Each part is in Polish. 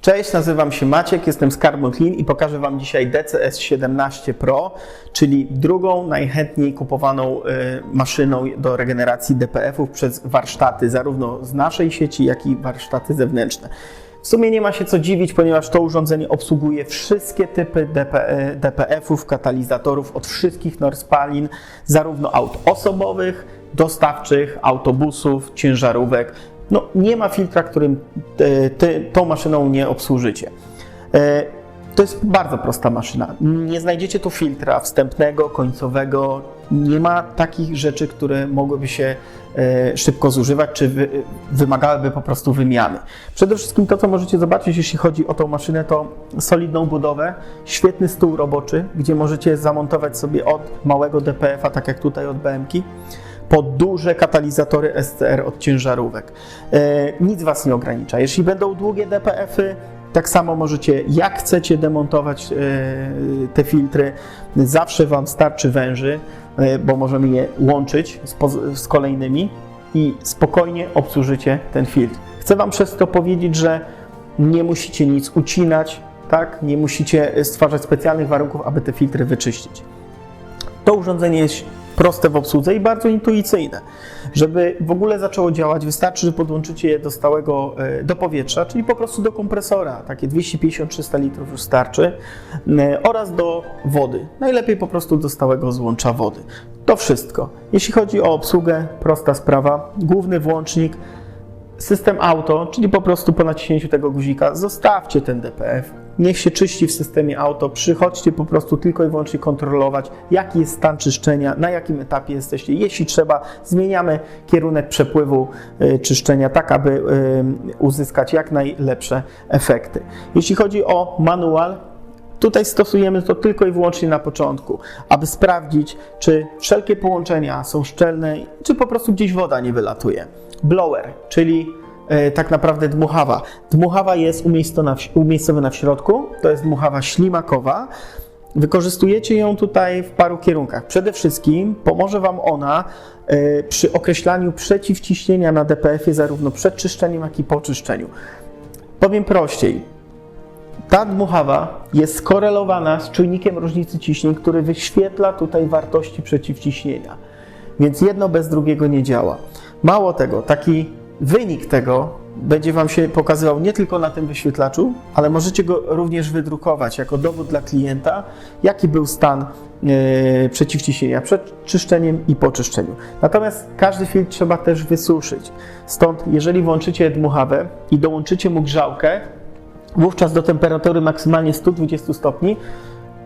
Cześć, nazywam się Maciek, jestem z Carbon Clean i pokażę Wam dzisiaj DCS 17 Pro, czyli drugą najchętniej kupowaną y, maszyną do regeneracji DPF-ów przez warsztaty, zarówno z naszej sieci, jak i warsztaty zewnętrzne. W sumie nie ma się co dziwić, ponieważ to urządzenie obsługuje wszystkie typy DP, DPF-ów, katalizatorów od wszystkich norm spalin, zarówno aut osobowych, dostawczych, autobusów, ciężarówek. No, nie ma filtra, którym e, ty, tą maszyną nie obsłużycie. E, To jest bardzo prosta maszyna. Nie znajdziecie tu filtra wstępnego, końcowego. Nie ma takich rzeczy, które mogłyby się e, szybko zużywać, czy wy, wymagałyby po prostu wymiany. Przede wszystkim to, co możecie zobaczyć, jeśli chodzi o tą maszynę, to solidną budowę, świetny stół roboczy, gdzie możecie zamontować sobie od małego DPF-a, tak jak tutaj od BMK, po duże katalizatory SCR od ciężarówek. E, nic Was nie ogranicza. Jeśli będą długie DPF-y, tak samo możecie, jak chcecie demontować e, te filtry, zawsze Wam starczy węży, e, bo możemy je łączyć z, z kolejnymi i spokojnie obsłużycie ten filtr. Chcę Wam przez to powiedzieć, że nie musicie nic ucinać, tak? nie musicie stwarzać specjalnych warunków, aby te filtry wyczyścić. To urządzenie jest proste w obsłudze i bardzo intuicyjne. Żeby w ogóle zaczęło działać, wystarczy, że podłączycie je do stałego, e, do powietrza, czyli po prostu do kompresora, takie 250-300 litrów już starczy, e, oraz do wody. Najlepiej po prostu do stałego złącza wody. To wszystko. Jeśli chodzi o obsługę, prosta sprawa. Główny włącznik, System auto, czyli po prostu po naciśnięciu tego guzika zostawcie ten DPF. Niech się czyści w systemie auto. Przychodźcie po prostu tylko i wyłącznie kontrolować, jaki jest stan czyszczenia, na jakim etapie jesteście. Jeśli trzeba, zmieniamy kierunek przepływu y, czyszczenia, tak aby y, uzyskać jak najlepsze efekty. Jeśli chodzi o manual, Tutaj stosujemy to tylko i wyłącznie na początku, aby sprawdzić, czy wszelkie połączenia są szczelne, czy po prostu gdzieś woda nie wylatuje. Blower, czyli tak naprawdę dmuchawa. Dmuchawa jest umiejscowiona w środku, to jest dmuchawa ślimakowa. Wykorzystujecie ją tutaj w paru kierunkach. Przede wszystkim pomoże Wam ona e, przy określaniu przeciwciśnienia na DPF-ie zarówno przed czyszczeniem, jak i po czyszczeniu. Powiem prościej, ta dmuchawa jest skorelowana z czujnikiem różnicy ciśnień, który wyświetla tutaj wartości przeciwciśnienia. Więc jedno bez drugiego nie działa. Mało tego, taki wynik tego będzie Wam się pokazywał nie tylko na tym wyświetlaczu, ale możecie go również wydrukować jako dowód dla klienta, jaki był stan e, przeciwciśnienia przed czyszczeniem i po czyszczeniu. Natomiast każdy filtr trzeba też wysuszyć. Stąd, jeżeli włączycie dmuchawę i dołączycie mu grzałkę, wówczas do temperatury maksymalnie 120 stopni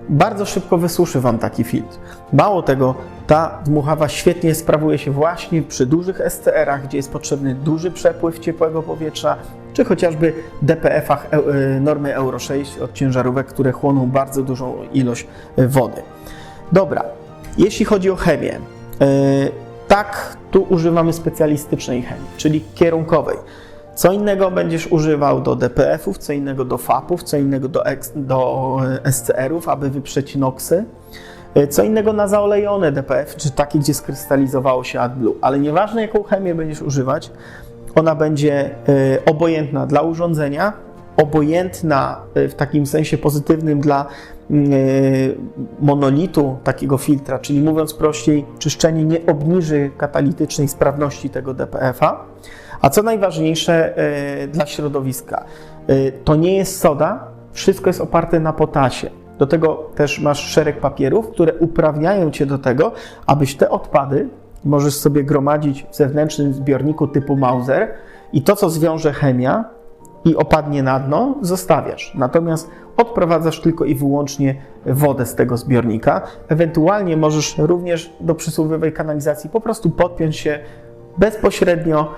bardzo szybko wysuszy Wam taki filtr. Mało tego, ta dmuchawa świetnie sprawuje się właśnie przy dużych SCR-ach, gdzie jest potrzebny duży przepływ ciepłego powietrza, czy chociażby DPF-ach e- e, normy Euro 6 od ciężarówek, które chłoną bardzo dużą ilość e, wody. Dobra, jeśli chodzi o chemię, tak, tu używamy specjalistycznej chemii, czyli kierunkowej. Co innego będziesz używał do DPF-ów, co innego do FAP-ów, co innego do, do e, SCR-ów, aby wyprzeć NOXy, e, co innego na zaolejone DPF, czy takie, gdzie skrystalizowało się AdBlue. Ale nieważne, jaką chemię będziesz używać, ona będzie e, obojętna dla urządzenia, obojętna e, w takim sensie pozytywnym dla mm, e, monolitu takiego filtra, czyli mówiąc prościej, czyszczenie nie obniży katalitycznej sprawności tego DPF-a. A co najważniejsze e, dla środowiska, to nie jest soda, wszystko jest oparte na potasie. Do tego też masz szereg papierów, które uprawniają cię do tego, abyś te odpady możesz sobie gromadzić w zewnętrznym zbiorniku typu Mauser i to, co zwiąże chemia i opadnie na dno, zostawiasz. Natomiast odprowadzasz tylko i wyłącznie wodę z tego zbiornika. Ewentualnie możesz również do przesuwowej kanalizacji po prostu podpiąć się bezpośrednio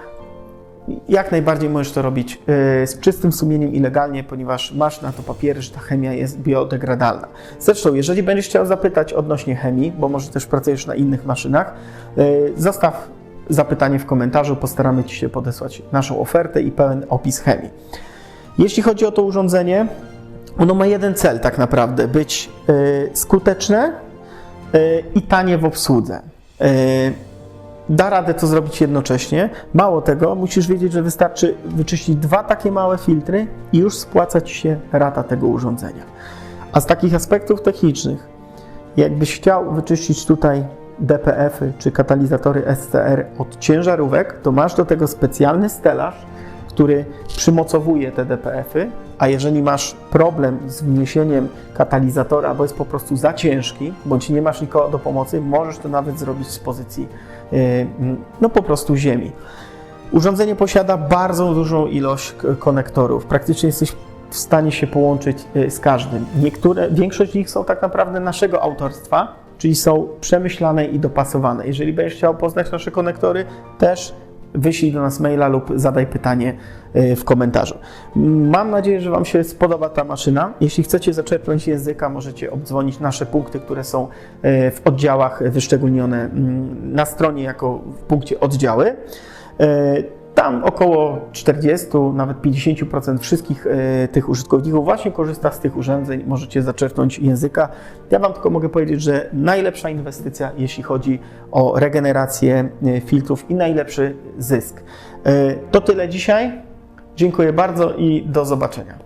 jak najbardziej możesz to robić yy, z czystym sumieniem i legalnie, ponieważ masz na to papiery, że ta chemia jest biodegradalna. Zresztą, jeżeli będziesz chciał zapytać odnośnie chemii, bo może też pracujesz na innych maszynach, yy, zostaw zapytanie w komentarzu, postaramy Ci się podesłać naszą ofertę i pełen opis chemii. Jeśli chodzi o to urządzenie, ono ma jeden cel tak naprawdę, być yy, skuteczne yy, i tanie w obsłudze. Yy, da radę to zrobić jednocześnie. Mało tego, musisz wiedzieć, że wystarczy wyczyścić dwa takie małe filtry i już spłaca ci się rata tego urządzenia. A z takich aspektów technicznych, jakbyś chciał wyczyścić tutaj DPF-y czy katalizatory SCR od ciężarówek, to masz do tego specjalny stelaż, który przymocowuje te DPF-y, a jeżeli masz problem z wniesieniem katalizatora, bo jest po prostu za ciężki, bądź nie masz nikogo do pomocy, możesz to nawet zrobić z pozycji yy, no po prostu ziemi. Urządzenie posiada bardzo dużą ilość konektorów. Praktycznie jesteś w stanie się połączyć y, z każdym. Niektóre, większość z nich są tak naprawdę naszego autorstwa, czyli są przemyślane i dopasowane. Jeżeli będziesz chciał poznać nasze konektory, też wyślij do nas maila lub zadaj pytanie y, w komentarzu. Mam nadzieję, że Wam się spodoba ta maszyna. Jeśli chcecie zaczerpnąć języka, możecie obdzwonić nasze punkty, które są y, w oddziałach wyszczególnione mm, na stronie jako w punkcie oddziały. Tam około 40, nawet 50% wszystkich e, tych użytkowników właśnie korzysta z tych urządzeń. Możecie zaczerpnąć języka. Ja Wam tylko mogę powiedzieć, że najlepsza inwestycja, jeśli chodzi o regenerację e, filtrów i najlepszy zysk. E, To tyle dzisiaj. Dziękuję bardzo i do zobaczenia.